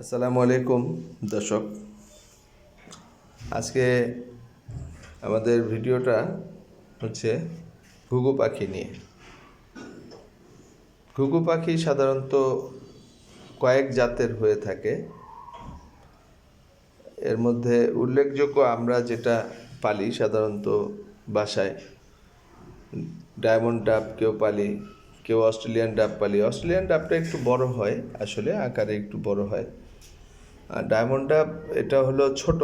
আসসালামু আলাইকুম, দর্শক। আজকে আমাদের ভিডিওটা হচ্ছে ঘুঘু পাখি নিয়ে। ঘুঘু পাখি সাধারণত কয়েক জাতের হয়ে থাকে। এর মধ্যে উল্লেখযোগ্য আমরা যেটা পালি সাধারণত বাসায়। ডায়মন্ড ডাব কেউ পালি, কেউ অস্ট্রেলিয়ান ডাব পালি। অস্ট্রেলিয়ান ডাবটা একটু বড় হয়, আসলে আকারে একটু বড় হয়। আর ডায়মন্ড ডাব এটা হলো ছোট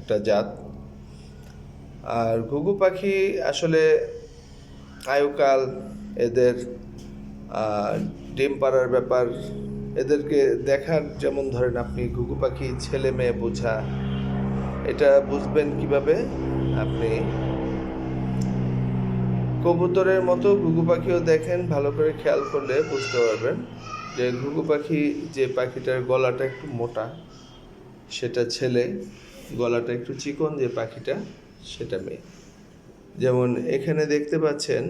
একটা জাত। আর ঘুঘু পাখি আসলে আয়ুকাল, এদের ডিম পাড়ার ব্যাপার, এদেরকে দেখার যেমন ধরেন আপনি ঘুঘু পাখি ছেলে মেয়ে বোঝা, এটা বুঝবেন কীভাবে? আপনি কবুতরের মতো ঘুঘু পাখিও দেখেন, ভালো করে খেয়াল করলে বুঝতে পারবেন। যে ঘুঘু পাখি যে পাখিটার গলাটা একটু মোটা, সেটা ছেলে, গলাটা একটু চিকন যে পাখিটা, সেটা মেয়ে। যেমন এখানে দেখতে পাচ্ছেন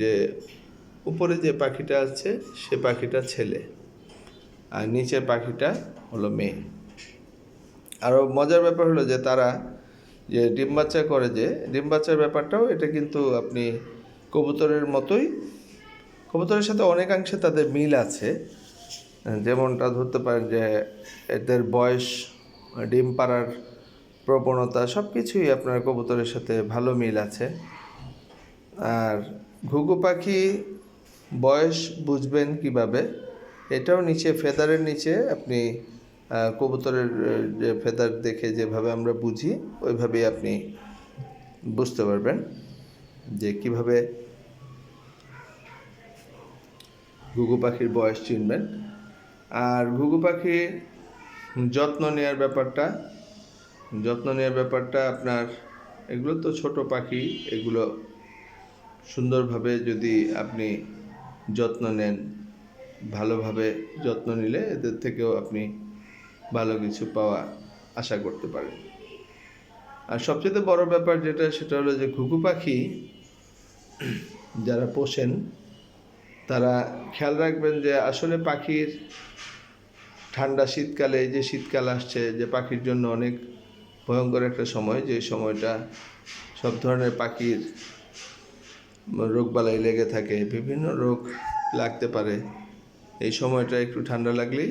যে উপরে যে পাখিটা আছে, সে পাখিটা ছেলে, আর নিচের পাখিটা হলো মেয়ে। আরও মজার ব্যাপার হলো যে তারা যে ডিম বাচ্চা করে যে, ডিম বাচ্চার ব্যাপারটাও এটা কিন্তু আপনি কবুতরের মতোই, কবুতরের সাথে অনেকাংশে তাদের মিল আছে। যেমনটা ধরতে পারেন যে এদের বয়স, ডিম পাড়ার প্রবণতা সব কিছুই আপনার কবুতরের সাথে ভালো মিল আছে। আর ঘুঘু পাখি বয়স বুঝবেন কীভাবে, এটাও নিচে, ফেদারের নিচে আপনি কবুতরের যে ফেদার দেখে যেভাবে আমরা বুঝি, ওইভাবেই আপনি বুঝতে পারবেন যে কীভাবে ঘুঘু পাখির বয়স চিনবেন। আর ঘুঘু পাখি যত্ন নেওয়ার ব্যাপারটা, যত্ন নেওয়ার ব্যাপারটা আপনার, এগুলো তো ছোট পাখি, এগুলো সুন্দরভাবে যদি আপনি যত্ন নেন, ভালোভাবে যত্ন নিলে এদের থেকেও আপনি ভালো কিছু পাওয়া আশা করতে পারেন। আর সবচেয়ে বড় ব্যাপার যেটা, সেটা হলো যে ঘুঘু পাখি যারা পোষেন, তারা খেয়াল রাখবেন যে আসলে পাখির ঠান্ডা শীতকালে যে শীতকাল আসছে, যে পাখির জন্য অনেক ভয়ঙ্কর একটা সময়, যে সময়টা সব ধরনের পাখির রোগবালাই লেগে থাকে, বিভিন্ন রোগ লাগতে পারে। এই সময়টা একটু ঠান্ডা লাগলেই